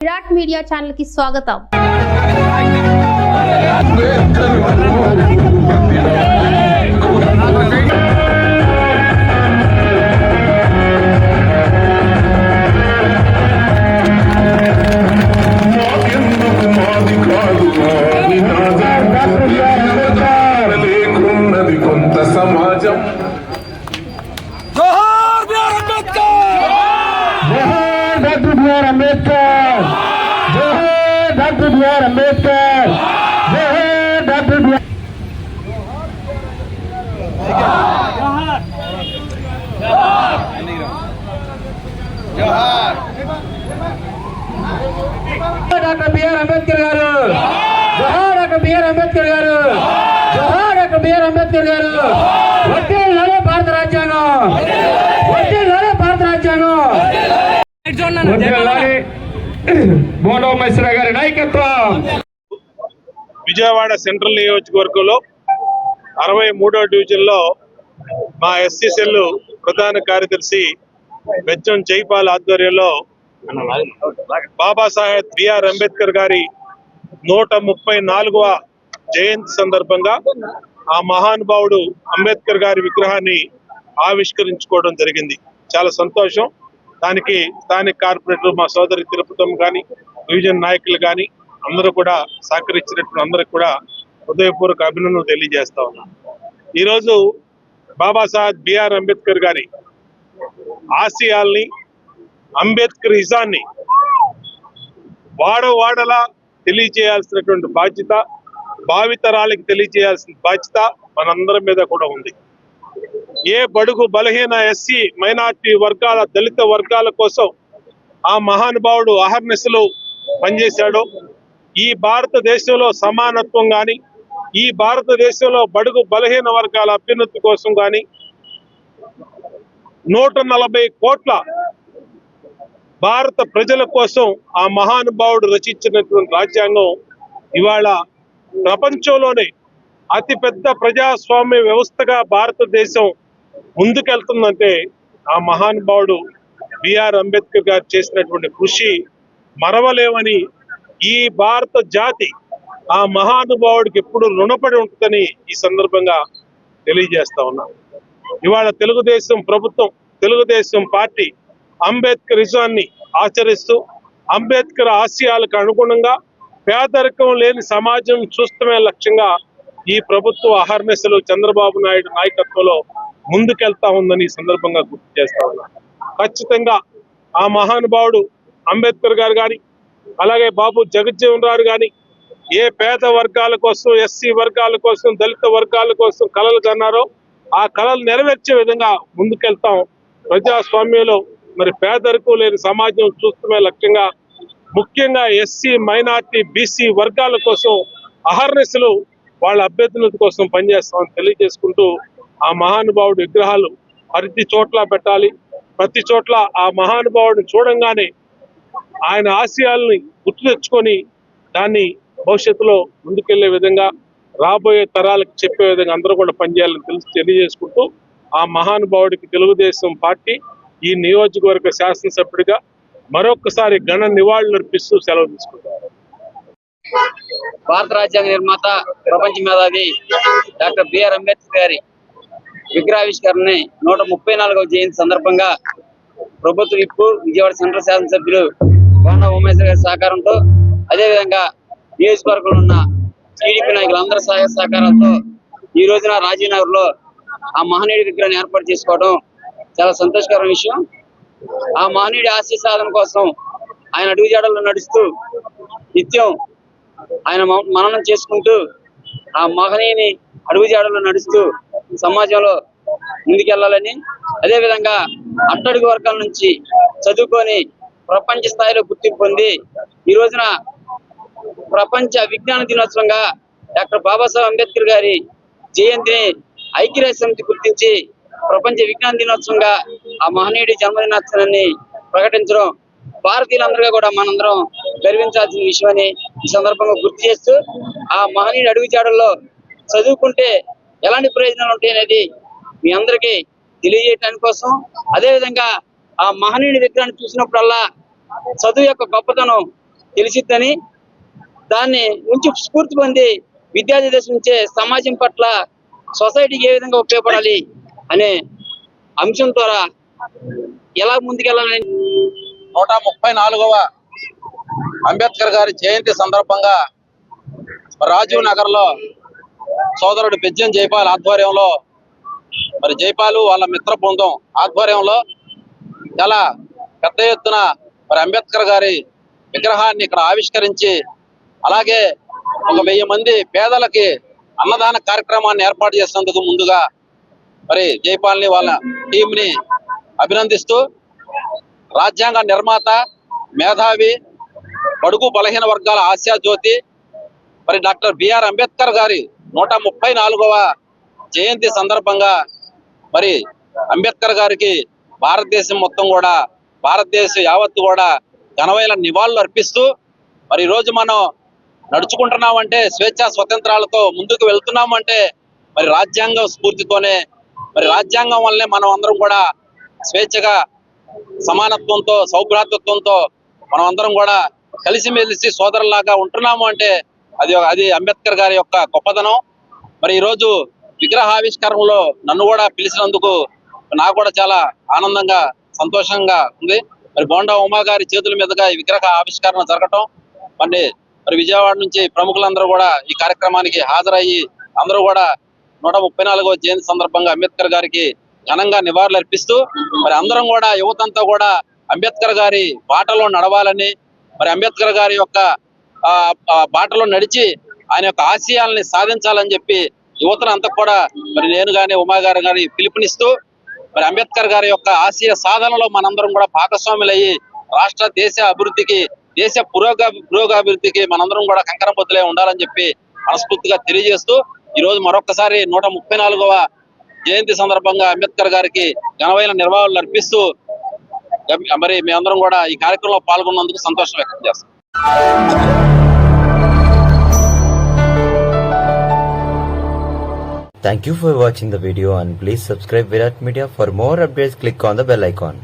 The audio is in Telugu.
విరాట్ మీడియా ఛానల్ కి స్వాగతం డాక్టర్ బిఆర్ అంబేద్కర్. జోహార్ డాక్టర్ బిఆర్ అంబేద్కర్. జోహార్ doctor BR doctor BR Ambedkar garu. జోహార్ డాక్టర్ బిఆర్ అంబేద్కర్ గారు. జోహార్ డాక్టర్ బిఆర్ అంబేద్కర్ గారు. భారత రాజ్యాంగం. గారి నాయకత్వం. విజయవాడ సెంట్రల్ నియోజకవర్గంలో అరవై మూడో డివిజన్లో మా ఎస్సీ సెల్ ప్రధాన కార్యదర్శి బెచ్చం జైపాల్ ఆధ్వర్యంలో బాబాసాహెబ్ బిఆర్ అంబేద్కర్ గారి నూట ముప్పై నాలుగవ జయంతి సందర్భంగా ఆ మహానుభావుడు అంబేద్కర్ గారి విగ్రహాన్ని ఆవిష్కరించుకోవడం జరిగింది. చాలా సంతోషం. దానికి స్థానిక కార్పొరేటర్ మా సోదరి తిరుపతం కానీ డివిజన్ నాయకులు కానీ అందరూ కూడా సహకరించినటువంటి అందరికి కూడా హృదయపూర్వక అభినందనలు తెలియజేస్తా ఉన్నాను ఈరోజు బాబాసాహెబ్ బిఆర్ అంబేద్కర్ గారి ఆశయాల్ని అంబేద్కర్ ఇజాన్ని వాడ వాడలా తెలియజేయాల్సినటువంటి బాధ్యత భావితరాలకి తెలియజేయాల్సిన బాధ్యత మనందరి మీద కూడా ఉంది. ఏ బడుగు బలహీన ఎస్సీ మైనార్టీ వర్గాల దళిత వర్గాల కోసం ఆ మహానుభావుడు అహర్నిశలు పనిచేశాడో. ఈ భారతదేశంలో సమానత్వం కానీ ఈ భారతదేశంలో బడుగు బలహీన వర్గాల అభ్యున్నతి కోసం కానీ నూట నలభై కోట్ల భారత ప్రజల కోసం ఆ మహానుభావుడు రచించినటువంటి రాజ్యాంగం ఇవాళ ప్రపంచంలోనే అతిపెద్ద ప్రజాస్వామ్య వ్యవస్థగా భారతదేశం ముందుకెళ్తుందంటే ఆ మహానుభావుడు బిఆర్ అంబేద్కర్ గారు చేసినటువంటి కృషి మరవలేమని ఈ భారత జాతి ఆ మహానుభావుడికి ఎప్పుడు రుణపడి ఉంటుందని ఈ సందర్భంగా తెలియజేస్తా ఉన్నాం. ఇవాళ తెలుగుదేశం ప్రభుత్వం తెలుగుదేశం పార్టీ అంబేద్కరిజాన్ని ఆచరిస్తూ అంబేద్కర్ ఆశయాలకు అనుగుణంగా పేదరికం లేని సమాజం చూస్తమే లక్ష్యంగా ఈ ప్రభుత్వ అహర్నిశలు చంద్రబాబు నాయుడు నాయకత్వంలో ముందుకెళ్తా ఉందని ఈ సందర్భంగా గుర్తు చేస్తా ఉన్నాను ఖచ్చితంగా ఆ మహానుభావుడు అంబేద్కర్ గారు కానీ అలాగే బాబు జగజ్జీవన్ రావు కానీ ఏ పేద వర్గాల కోసం ఎస్సీ వర్గాల కోసం దళిత వర్గాల కోసం కళలు కన్నారో ఆ కళలు నెరవేర్చే విధంగా ముందుకెళ్తాం. ప్రజాస్వామ్యంలో మరి పేదరికం లేని సమాజం చూస్తున్న లక్ష్యంగా ముఖ్యంగా ఎస్సీ మైనార్టీ బీసీ వర్గాల కోసం అహర్నిశలు వాళ్ళ అభ్యర్థుల కోసం పనిచేస్తామని తెలియజేసుకుంటూ ఆ మహానుభావుడి విగ్రహాలు ప్రతి చోట్ల పెట్టాలి. ప్రతి చోట్ల ఆ మహానుభావుడిని చూడంగానే ఆయన ఆశయాల్ని గుర్తు తెచ్చుకొని దాన్ని భవిష్యత్తులో ముందుకెళ్ళే విధంగా రాబోయే తరాలకు చెప్పే విధంగా అందరూ కూడా పనిచేయాలని తెలిసి తెలియజేసుకుంటూ ఆ మహానుభావుడికి తెలుగుదేశం పార్టీ ఈ నియోజకవర్గ శాసనసభ్యుడిగా మరొకసారి ఘన నివాళులు అర్పిస్తూ సెలవు తీసుకుంటారు భారత రాజ్యాంగ నిర్మాత ప్రపంచ మేధావి డాక్టర్ బిఆర్ అంబేద్కర్ గారి విగ్రహావిష్కరణని నూట ముప్పై నాలుగవ జయంతి సందర్భంగా ప్రభుత్వ విప్పు విజయవాడ సెంట్రల్ శాసనసభ్యులు కోన ఉమేశ్వర గారి సహకారంతో అదేవిధంగా నియోజకవర్గంలో ఉన్న టీడీపీ నాయకులందరి సహాయ సహకారాలతో ఈ రోజున రాజీనగర్లో ఆ మహనీయుడి విగ్రహాన్ని ఏర్పాటు చేసుకోవడం చాలా సంతోషకరమైన విషయం. ఆ మహనీయుడి ఆశయ సాధన కోసం ఆయన అడుగుజాడల్లో నడుస్తూ నిత్యం ఆయన మననం చేసుకుంటూ ఆ మహనీయుని అడుగుజాడలో నడుస్తూ సమాజంలో ముందుకెళ్ళాలని అదే విధంగా అట్టడుగు వర్గాల నుంచి చదువుకొని ప్రపంచ స్థాయిలో గుర్తింపు పొంది ఈ రోజున ప్రపంచ విజ్ఞాన దినోత్సవంగా డాక్టర్ బాబాసాహెబ్ అంబేద్కర్ గారి జయంతిని ఐక్యరాజ్య సమితి గుర్తించి ప్రపంచ విజ్ఞాన దినోత్సవంగా ఆ మహనీయుడి జన్మదినోత్సవాన్ని ప్రకటించడం భారతీయులందరిగా కూడా మనందరం గర్వించాల్సిన విషయమని ఈ సందర్భంగా గుర్తు చేస్తూ ఆ మహనీయుడి అడుగుజాడల్లో చదువుకుంటే ఎలాంటి ప్రయోజనాలు ఉంటాయి అనేది మీ అందరికీ తెలియజేయటాని కోసం అదే విధంగా ఆ మహనీయుడి విగ్రహాన్ని చూసినప్పుడల్లా చదువు యొక్క గొప్పతనం తెలిసిద్దని దాన్ని నుంచి స్ఫూర్తి పొంది విద్యార్థి దశ నుంచే సమాజం పట్ల సొసైటీకి ఏ విధంగా ఉపయోగపడాలి అనే అంశం ద్వారా ఎలా ముందుకెళ్ళాలని నూట ముప్పై నాలుగవ అంబేద్కర్ గారి జయంతి సందర్భంగా రాజీవ్ నగర్లో సోదరుడు బెజ్జం జైపాల్ ఆధ్వర్యంలో మరి జైపాలు వాళ్ళ మిత్ర బృందం ఆధ్వర్యంలో చాలా పెద్ద ఎత్తున మరి అంబేద్కర్ గారి విగ్రహాన్ని ఇక్కడ ఆవిష్కరించి అలాగే ఒక వెయ్యి మంది పేదలకి అన్నదాన కార్యక్రమాన్ని ఏర్పాటు చేసినందుకు ముందుగా మరి జైపాల్ని వాళ్ళ టీంని అభినందిస్తూ రాజ్యాంగ నిర్మాత మేధావి బడుగు బలహీన వర్గాల ఆశా జ్యోతి మరి డాక్టర్ బిఆర్ అంబేద్కర్ గారి నూట ముప్పై నాలుగవ జయంతి సందర్భంగా మరి అంబేద్కర్ గారికి భారతదేశం మొత్తం కూడా భారతదేశం యావత్తు కూడా ఘనమైన నివాళులు అర్పిస్తూ మరి ఈరోజు రోజు మనం నడుచుకుంటున్నామంటే స్వేచ్ఛ స్వతంత్రాలతో ముందుకు వెళ్తున్నామంటే మరి రాజ్యాంగం స్ఫూర్తితోనే మరి రాజ్యాంగం వల్లనే మనం అందరం కూడా స్వేచ్ఛగా సమానత్వంతో సౌభ్రాతృత్వంతో మనం అందరం కూడా కలిసిమెలిసి సోదరులాగా ఉంటున్నాము అంటే అది అది అంబేద్కర్ గారి యొక్క గొప్పదనం. మరి ఈ రోజు విగ్రహావిష్కరణలో నన్ను కూడా పిలిచినందుకు నాకు కూడా చాలా ఆనందంగా సంతోషంగా ఉంది. మరి బోండా ఉమా గారి చేతుల మీదుగా ఈ విగ్రహ ఆవిష్కరణ జరగటం. మరి మరి విజయవాడ నుంచి ప్రముఖులందరూ కూడా ఈ కార్యక్రమానికి హాజరయ్యి అందరూ కూడా నూట ముప్పై నాలుగవ జయంతి సందర్భంగా అంబేద్కర్ గారికి ఘనంగా నివాళులు అర్పిస్తూ మరి అందరం కూడా యువతంతా కూడా అంబేద్కర్ గారి బాటలో నడవాలని మరి అంబేద్కర్ గారి యొక్క బాటలో నడిచి ఆయన యొక్క ఆశయాల్ని సాధించాలని చెప్పి యువతను అంతా కూడా మరి నేను గాని ఉమా గారు గారి పిలుపునిస్తూ మరి అంబేద్కర్ గారి యొక్క ఆశయ సాధనలో మనందరం కూడా భాగస్వాములయ్యి రాష్ట్ర దేశ అభివృద్ధికి దేశ పురోగ పురోగాభివృద్ధికి మనందరం కూడా కంకరం పొద్దులే ఉండాలని చెప్పి మనస్ఫూర్తిగా తెలియజేస్తూ ఈ రోజు మరొకసారి నూట ముప్పై నాలుగవ జయంతి సందర్భంగా అంబేద్కర్ గారికి ఘనమైన నిర్వాహులు అర్పిస్తూ మరి మేమందరం కూడా ఈ కార్యక్రమంలో పాల్గొన్నందుకు సంతోషం వ్యక్తం చేస్తాం Thank you for watching the video and please subscribe Virat Media for more updates click on the bell icon.